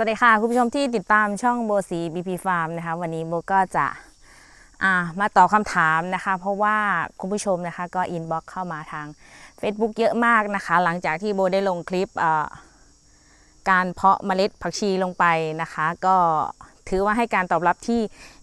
สวัสดีค่ะ คุณผู้ชมที่ติดตามช่องโบสีบีพีฟาร์มนะคะ วันนี้โบก็จะามาตอบคำถามนะคะ เพราะว่าคุณผู้ชมนะคะก็อินบ็อกเข้ามาทาง Facebook เยอะมากนะคะ หลังจากที่โบได้ลงคลิปการเพาะเมล็ดผักชีลงไปนะคะ ก็ถือว่าให้การตอบรับที่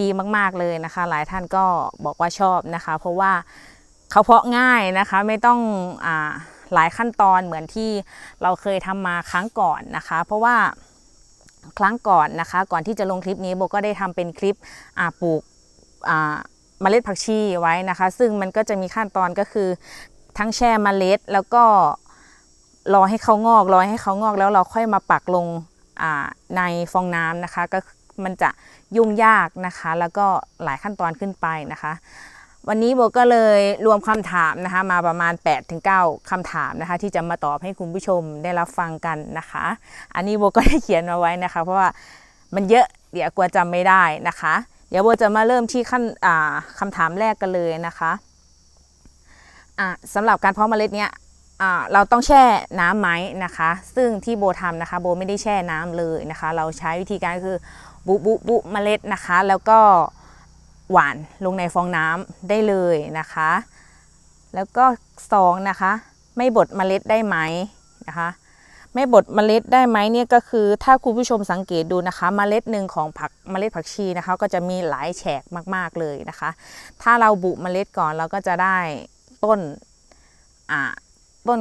ดีมาก ๆเลยนะคะ หลายท่านก็บอกว่าชอบนะคะ เพราะว่าเขาเพาะง่ายนะคะไม่ต้องอหลายขั้นตอนเหมือนที่เราเคยทำมาครั้งก่อนนะคะ เพราะว่า ครั้งก่อนนะคะ ก่อนที่จะลงคลิปนี้โบก็ได้ทำเป็นคลิปปลูกเมล็ดผักชีไว้นะคะ ซึ่งมันก็จะมีขั้นตอนก็คือทั้งแช่เมล็ด แล้วก็รอให้เขางอกรอให้เขางอกแล้วเราค่อยมาปักลงในฟองน้ำนะคะ ก็มันจะยุ่งยากนะคะ แล้วก็หลายขั้นตอนขึ้นไปนะคะ วันนี้โบก็เลยรวมคำถามนะคะ มาประมาณ 8-9คำถามนะคะ ที่จะมาตอบให้คุณผู้ชมได้รับฟังกันนะคะ อันนี้โบก็ได้เขียนมาไว้นะคะ เพราะว่ามันเยอะเดี๋ยวกลัวจำไม่ได้นะคะ เดี๋ยวโบจะมาเริ่มที่ขั้นอ่าคำถามแรกกันเลยนะคะะสำหรับการเพาะเมล็ดเนี้ยเราต้องแช่น้ำไหมนะคะ ซึ่งที่โบทำนะคะโบไม่ได้แช่น้ำเลยนะคะ เราใช้วิธีการคือบุบุบุเมล็ดนะคะ แล้วก็ หวานลงในฟองน้ำได้เลยนะคะ แล้วก็สองนะคะ ไม่บดเมล็ดได้ไหมนะคะไม่บดเมล็ดได้ไหมเนี่ยก็คือถ้าคุณผู้ชมสังเกตดูนะคะเมล็ดหนึ่งของผักเมล็ดผักชีนะคะ ก็จะมีหลายแฉกมากๆเลยนะคะ ถ้าเราบุเมล็ดก่อนเราก็จะได้ต้นอ่าต้น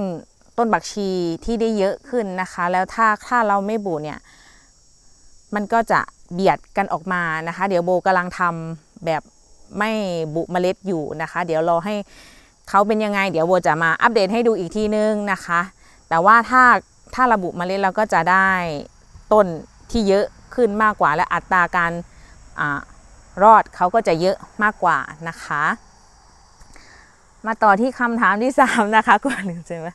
ต้นผักชีที่ได้เยอะขึ้นนะคะ แล้วถ้าถ้าเราไม่บุเนี่ยมันก็จะเบียดกันออกมานะคะ เดี๋ยวโบกำลังทำ แบบไม่บุเมล็ดอยู่นะคะ เดี๋ยวรอให้เขาเป็นยังไง เดี๋ยวโบจะมาอัปเดตให้ดูอีกทีนึงนะคะ แต่ว่าถ้าถ้าระบุเมล็ดเราก็จะได้ต้นที่เยอะขึ้นมากกว่า และอัตราการอรอดเขาก็จะเยอะมากกว่านะคะ มาต่อที่คำถามที่ 3 นะคะก่อนหนึ่งใช่ไหม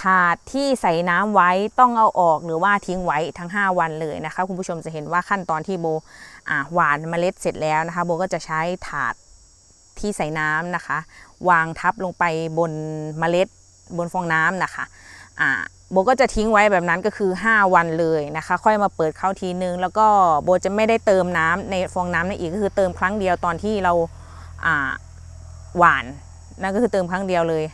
ถาดที่ใส่น้ำไว้ต้องเอาออกหรือว่าทิ้งไว้ทั้ง 5 วันเลยนะคะ คุณผู้ชมจะเห็นว่าขั้นตอนที่โบหวานเมล็ดเสร็จแล้วนะคะ โบก็จะใช้ถาดที่ใส่น้ำนะคะ วางทับลงไปบนเมล็ดบนฟองน้ำนะคะอ่าโบก็จะทิ้งไว้แบบนั้นก็คือ 5 วันเลยนะคะ ค่อยมาเปิดเข้าทีนึง แล้วก็โบจะไม่ได้เติมน้ำในฟองน้ำนั่นอีกก็คือเติมครั้งเดียวตอนที่เราหวานนั่นก็คือเติมครั้งเดียวเลย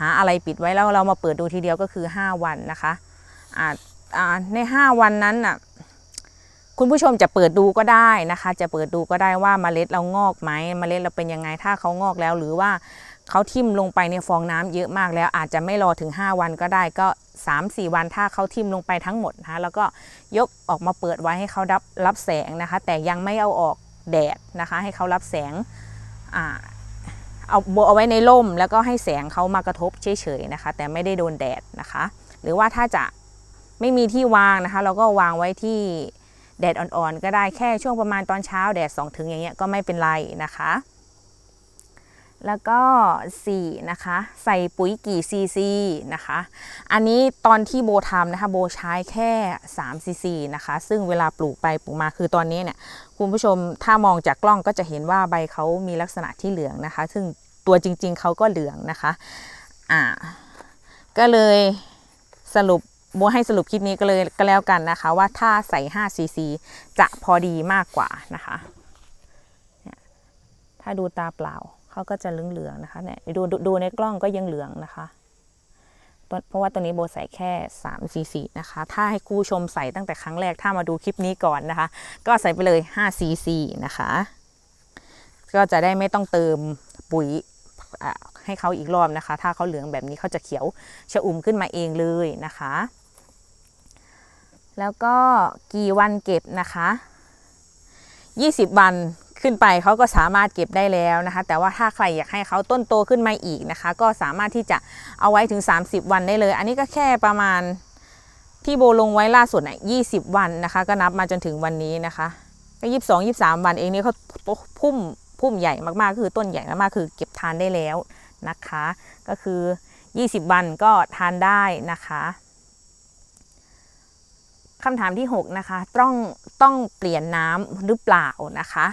หาอะไรปิดไว้แล้วเรามาเปิดดูทีเดียวก็คือ 5 วันนะคะอ่าอ่าใน 5 วันนั้นน่ะคุณผู้ชมจะเปิดดูก็ได้นะคะ จะเปิดดูก็ได้ว่าเมล็ดเรางอกไหมเมล็ดเราเป็นยังไงถ้าเขางอกแล้ว หรือว่าเขาทิ่มลงไปในฟองน้ำเยอะมากแล้ว อาจจะไม่รอถึง 5 วันก็ได้ก็ 3-4 วันถ้าเขาทิ่มลงไปทั้งหมดนะคะแล้วก็ยกออกมาเปิดไว้ให้เขารับรับแสงนะคะ แต่ยังไม่เอาออกแดดนะคะ ให้เขารับแสงอ่า เอาโบเอาไว้ในร่มแล้วก็ให้แสงเขามากระทบเฉยๆนะคะ แต่ไม่ได้โดนแดดนะคะ หรือว่าถ้าจะไม่มีที่วางนะคะ เราก็วางไว้ที่แดดอ่อนๆก็ได้แค่ช่วงประมาณตอนเช้าแดดสองถึงอย่างเงี้ยก็ไม่เป็นไรนะคะ แล้วก็ 4 นะคะ ใส่ปุ๋ยกี่ซีซีนะคะ อันนี้ตอนที่โบทำนะคะ โบใช้แค่3ซีซีนะคะ ซึ่งเวลาปลูกไปปลูกมาคือตอนนี้เนี่ย คุณผู้ชมถ้ามองจากกล้องก็จะเห็นว่าใบเขามีลักษณะที่เหลืองนะคะ ซึ่งตัวจริงๆเขาก็เหลืองนะคะอ่าก็เลยสรุปโบให้สรุปคลิปนี้ก็เลยก็แล้วกันนะคะ ว่าถ้าใส่5ซีซีจะพอดีมากกว่านะคะเนี่ยถ้าดูตาเปล่าเขาก็จะเหลืองๆนะคะเนี่ยดูดูในกล้องก็ยังเหลืองนะคะ เพราะว่าตัวนี้โบใส่แค่3ซีซีนะคะ ถ้าให้คู่ชมใส่ตั้งแต่ครั้งแรกถ้ามาดูคลิปนี้ก่อนนะคะ ก็ใส่ไปเลย5ซีซีนะคะ ก็จะได้ไม่ต้องเติมปุ๋ยให้เขาอีกรอบนะคะ ถ้าเขาเหลืองแบบนี้เขาจะเขียวชะอุ่มขึ้นมาเองเลยนะคะ แล้วก็กี่วันเก็บนะคะ 20 วัน ขึ้นไปเขาก็สามารถเก็บได้แล้วนะคะ แต่ว่าถ้าใครอยากให้เขาต้นโตขึ้นมาอีกนะคะ ก็สามารถที่จะเอาไว้ถึง 30 วันได้เลย อันนี้ก็แค่ประมาณที่โบลงไว้ล่าสุดน่ะ20วันนะคะ ก็นับมาจนถึงวันนี้นะคะก็22 23วันเองนี่เขาพุ่มพุ่มใหญ่มากๆ คือต้นใหญ่มากๆคือเก็บทานได้แล้วนะคะ ก็คือ 20 วันก็ทานได้นะคะคำถามที่ 6 นะคะ ต้องต้องเปลี่ยนน้ำหรือเปล่านะคะ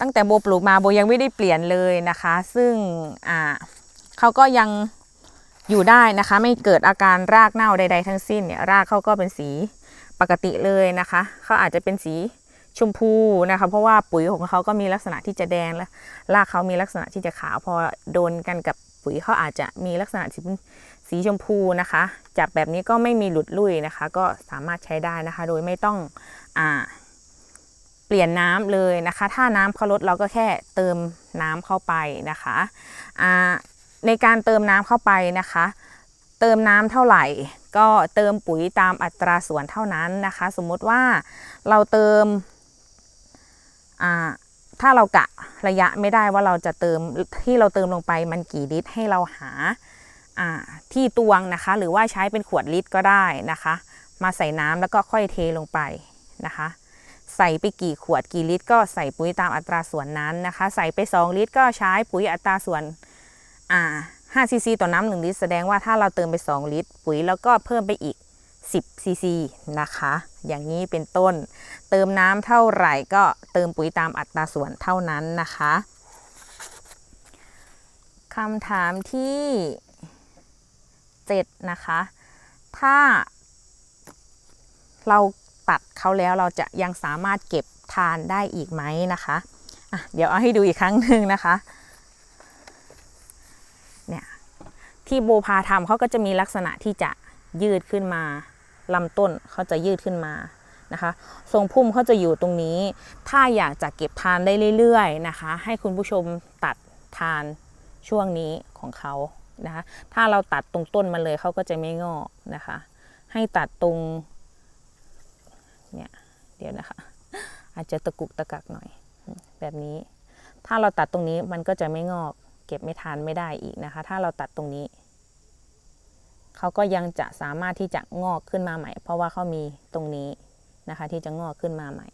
ตั้งแต่โบปลูกมาโบยังไม่ได้เปลี่ยนเลยนะคะ ซึ่งอ่าเขาก็ยังอยู่ได้นะคะ ไม่เกิดอาการรากเน่าใด ๆ ทั้งสิ้นเนี่ยรากเขาก็เป็นสีปกติเลยนะคะเขาอาจจะเป็นสีชมพูนะคะ เพราะว่าปุ๋ยของเขาก็มีลักษณะที่จะแดงและรากเขามีลักษณะที่จะขาวพอโดนกันกับปุ๋ยเขาอาจจะมีลักษณะสีสีชมพูนะคะจับแบบนี้ก็ไม่มีหลุดลุ่ยนะคะ ก็สามารถใช้ได้นะคะ โดยไม่ต้องอ่า เปลี่ยนน้ำเลยนะคะ ถ้าน้ำเขาลดเราก็แค่เติมน้ำเข้าไปนะคะในการเติมน้ำเข้าไปนะคะ เติมน้ำเท่าไหร่ ก็เติมปุ๋ยตามอัตราส่วนเท่านั้นนะคะ สมมติว่าเราเติมถ้าเรากะระยะไม่ได้ว่าเราจะเติมที่เราเติมลงไปมันกี่ลิตรให้เราหาที่ตวงนะคะ หรือว่าใช้เป็นขวดลิตรก็ได้นะคะ มาใส่น้ำแล้วก็ค่อยเทลงไปนะคะ ใส่ไปกี่ขวดกี่ลิตร ก็ใส่ปุ๋ยตามอัตราส่วนนั้นนะคะ ใส่ไป 2 ลิตร ก็ใช้ปุ๋ยอัตราส่วนอ่า5ซีซีต่อน้ำ1ลิตร แสดงว่าถ้าเราเติมไป 2 ลิตร ปุ๋ยแล้วก็เพิ่มไปอีก 10ซีซีนะคะ อย่างนี้เป็นต้น เติมน้ำเท่าไหร่ก็เติมปุ๋ยตามอัตราส่วนเท่านั้นนะคะคำถามที่ 7 นะคะ ถ้าเรา ตัดเขาแล้วเราจะยังสามารถเก็บทานได้อีกไหมนะคะะเดี๋ยวเอาให้ดูอีกครั้งหนึ่งนะคะเนี่ยที่โบพาทำเขาก็จะมีลักษณะที่จะยืดขึ้นมาลำต้นเขาจะยืดขึ้นมานะคะทรงพุ่มเขาจะอยู่ตรงนี้ ถ้าอยากจะเก็บทานได้เรื่อยๆนะคะ ให้คุณผู้ชมตัดทานช่วงนี้ของเขานะคะ ถ้าเราตัดตรงต้นมาเลยเขาก็จะไม่งอกนะคะ ให้ตัดตรง เนี่ยเดี๋ยวนะคะ อาจจะตะกุกตะกักหน่อยแบบนี้ ถ้าเราตัดตรงนี้มันก็จะไม่งอก เก็บไม่ทานไม่ได้อีกนะคะ ถ้าเราตัดตรงนี้ เขาก็ยังจะสามารถที่จะงอกขึ้นมาใหม่ เพราะว่าเขามีตรงนี้นะคะ ที่จะงอกขึ้นมาใหม่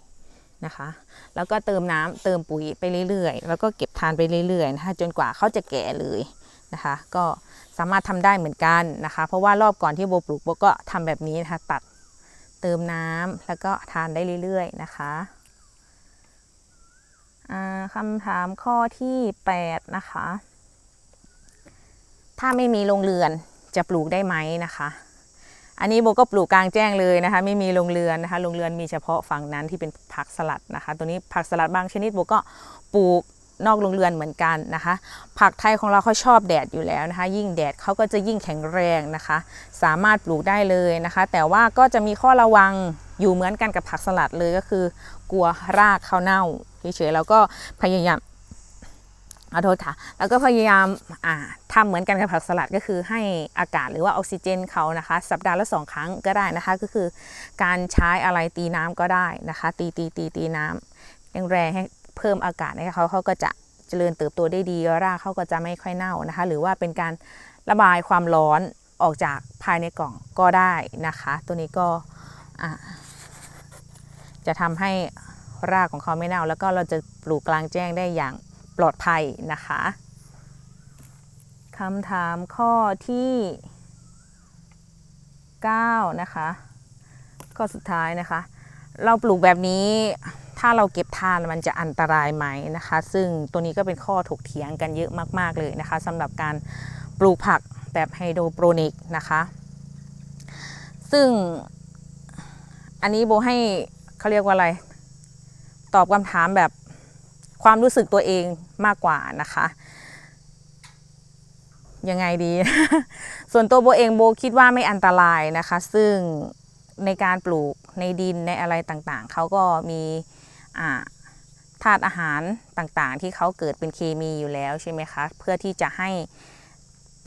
นะคะ แล้วก็เติมน้ำเติมปุ๋ยไปเรื่อยๆ แล้วก็เก็บทานไปเรื่อยๆนะคะจนกว่าเขาจะแก่เลยนะคะ ก็สามารถทำได้เหมือนกันนะคะ เพราะว่ารอบก่อนที่โบปลูกโบก็ทำแบบนี้นะคะตัด เติมน้ำแล้วก็ทานได้เรื่อยๆนะคะอ่าคำถามข้อที่ 8 นะคะ ถ้าไม่มีโรงเรือนจะปลูกได้ไหมนะคะ อันนี้โบก็ปลูกกลางแจ้งเลยนะคะ ไม่มีโรงเรือนนะคะโรงเรือนมีเฉพาะฝั่งนั้นที่เป็นผักสลัดนะคะ ตัวนี้ผักสลัดบางชนิดโบก็ปลูก นอกโรงเรือนเหมือนกันนะคะ ผักไทยของเราเขาชอบแดดอยู่แล้วนะคะ ยิ่งแดดเขาก็จะยิ่งแข็งแรงนะคะ สามารถปลูกได้เลยนะคะ แต่ว่าก็จะมีข้อระวังอยู่เหมือนกันกับผักสลัดเลยก็คือ กลัวรากเขาเน่าเฉยๆแล้วก็พยายามขอโทษค่ะ แล้วก็พยายามาทำเหมือนกันกับผักสลัดก็คือให้อากาศหรือว่าออกซิเจนเขานะคะ สัปดาห์ละสองครั้งก็ได้นะคะ ก็คือการใช้อะไรตีน้ำก็ได้นะคะ ตีตีตีตีน้ำแรงๆให้ เพิ่มอากาศให้เขาเขาก็จะเจริญเติบโตได้ดีรากเขาก็จะไม่ค่อยเน่านะคะ หรือว่าเป็นการระบายความร้อนออกจากภายในกล่องก็ได้นะคะ ตัวนี้ก็จะทำให้รากของเขาไม่เน่า แล้วก็เราจะปลูกกลางแจ้งได้อย่างปลอดภัยนะคะคำถามข้อที่ 9 นะคะ ข้อสุดท้ายนะคะ เราปลูกแบบนี้ ถ้าเราเก็บทานมันจะอันตรายไหมนะคะ ซึ่งตัวนี้ก็เป็นข้อถกเถียงกันเยอะมาก ๆ เลยนะคะสำหรับการปลูกผักแบบไฮโดรโปรนิกนะคะ ซึ่งอันนี้โบให้เขาเรียกว่าอะไร ตอบคำถามแบบความรู้สึกตัวเองมากกว่านะคะ ยังไงดี ส่วนตัวโบเองโบคิดว่าไม่อันตรายนะคะ ซึ่งในการปลูกในดินในอะไรต่างๆ เขาก็มี ธาตุอาหารต่างๆ ที่เขาเกิดเป็นเคมีอยู่แล้วใช่ไหมคะ เพื่อที่จะให้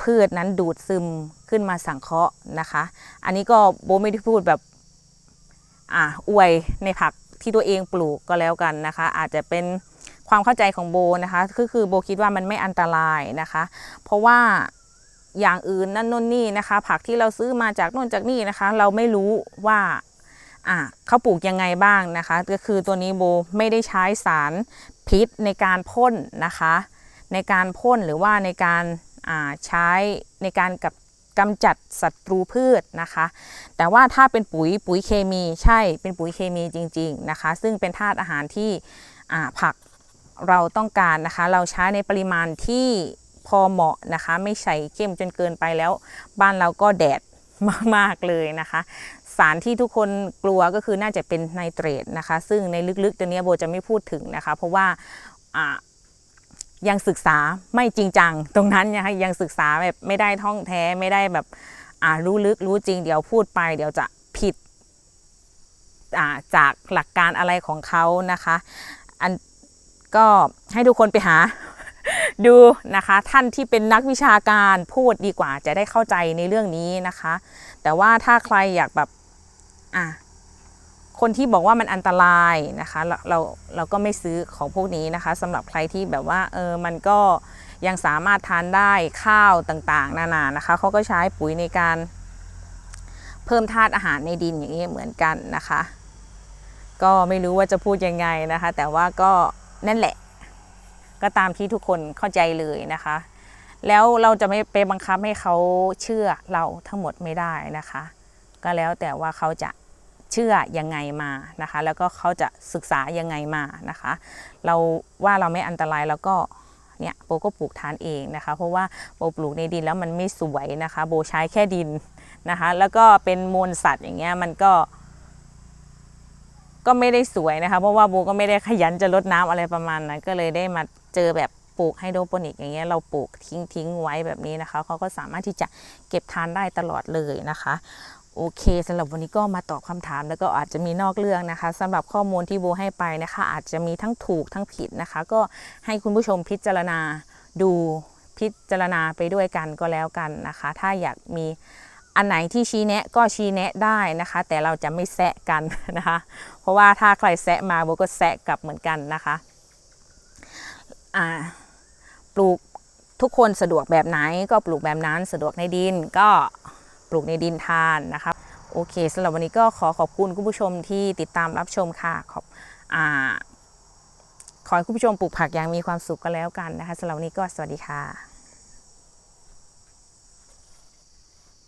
พืชนั้นดูดซึมขึ้นมาสังเคราะห์นะคะ อันนี้ก็โบไม่ได้พูดแบบอ่าอวยในผักที่ตัวเองปลูกก็แล้วกันนะคะ อาจจะเป็นความเข้าใจของโบนะคะก็คือโบคิดว่ามันไม่อันตรายนะคะ เพราะว่าอย่างอื่นนั่นนู่นนี่นะคะ ผักที่เราซื้อมาจากนู่นจากนี่นะคะ เราไม่รู้ว่า อ่าเขาปลูกยังไงบ้างนะคะ ก็คือตัวนี้โบไม่ได้ใช้สารพิษในการพ่นนะคะ ในการพ่นหรือว่าในการอ่าใช้ในการกับกำจัดศัตรูพืชนะคะ แต่ว่าถ้าเป็นปุ๋ยปุ๋ยเคมีใช่เป็นปุ๋ยเคมีจริง ๆนะคะ ซึ่งเป็นธาตุอาหารที่ผักเราต้องการนะคะ เราใช้ในปริมาณที่พพอเหมาะนะคะ ไม่ใส่เข้มจนเกินไปแล้ว บ้านเราก็แดดมาก ๆ เลยนะคะ สารที่ทุกคนกลัวก็คือน่าจะเป็นไนเตรตนะคะ ซึ่งในลึกๆตัวนี้โบจะไม่พูดถึงนะคะ เพราะว่ายังศึกษาไม่จริงจัง ตรงนั้นนะคะยังศึกษาแบบไม่ได้ท่องแท้ไม่ได้แบบรู้ลึกรู้จริง เดี๋ยวพูดไป เดี๋ยวจะผิดจากหลักการอะไรของเขานะคะอันก็ให้ทุกคนไปหาดูนะคะท่านที่เป็นนักวิชาการพูดดีกว่าจะได้เข้าใจในเรื่องนี้นะคะ แต่ว่าถ้าใครอยากแบบ อะคนที่บอกว่ามันอันตรายนะคะเราเราเราก็ไม่ซื้อของพวกนี้นะคะสำหรับใครที่แบบว่าเออมันก็ยังสามารถทานได้ข้าวต่างๆ นานานะคะเขาก็ใช้ปุ๋ยในการเพิ่มธาตุอาหารในดินอย่างนี้เหมือนกันนะคะ ก็ไม่รู้ว่าจะพูดยังไงนะคะ แต่ว่าก็นั่นแหละ ก็ตามที่ทุกคนเข้าใจเลยนะคะ แล้วเราจะไม่ไปบังคับให้เขาเชื่อเราทั้งหมดไม่ได้นะคะ ก็แล้วแต่ว่าเขาจะเชื่อยังไงมานะคะ แล้วก็เขาจะศึกษายังไงมานะคะ เราว่าเราไม่อันตรายแล้วก็เนี่ยโบก็ปลูกทานเองนะคะ เพราะว่าโบปลูกในดินแล้วมันไม่สวยนะคะ โบใช้แค่ดินนะคะ แล้วก็เป็นมูลสัตว์อย่างเงี้ยมันก็ก็ไม่ได้สวยนะคะ เพราะว่าโบก็ไม่ได้ขยันจะลดน้ำอะไรประมาณนั้นก็เลยได้มาเจอแบบปลูกไฮโดรโปนิกอย่างเงี้ยเราปลูกทิ้งทิ้งไว้แบบนี้นะคะเขาก็สามารถที่จะเก็บทานได้ตลอดเลยนะคะ โอเคสำหรับวันนี้ก็มาตอบคำถามแล้วก็อาจจะมีนอกเรื่องนะคะสำหรับข้อมูลที่โบให้ไปนะคะ อาจจะมีทั้งถูกทั้งผิดนะคะ ก็ให้คุณผู้ชมพิจารณาดูพิจารณาไปด้วยกันก็แล้วกันนะคะ ถ้าอยากมีอันไหนที่ชี้แนะก็ชี้แนะได้นะคะ แต่เราจะไม่แซะกันนะคะ เพราะว่าถ้าใครแซะมาโบก็แซะกลับเหมือนกันนะคะปลูกทุกคนสะดวกแบบไหนก็ปลูกแบบนั้นสะดวกในดินก็ ปลูกในดินทานนะคะโอเคสำหรับวันนี้ก็ขอขอบคุณคุณผู้ชมที่ติดตามรับชมค่ะขอบอ่าขอให้คุณผู้ชมปลูกผักอย่างมีความสุขก็แล้วกันนะคะสำหรับวันนี้ก็สวัสดีค่ะ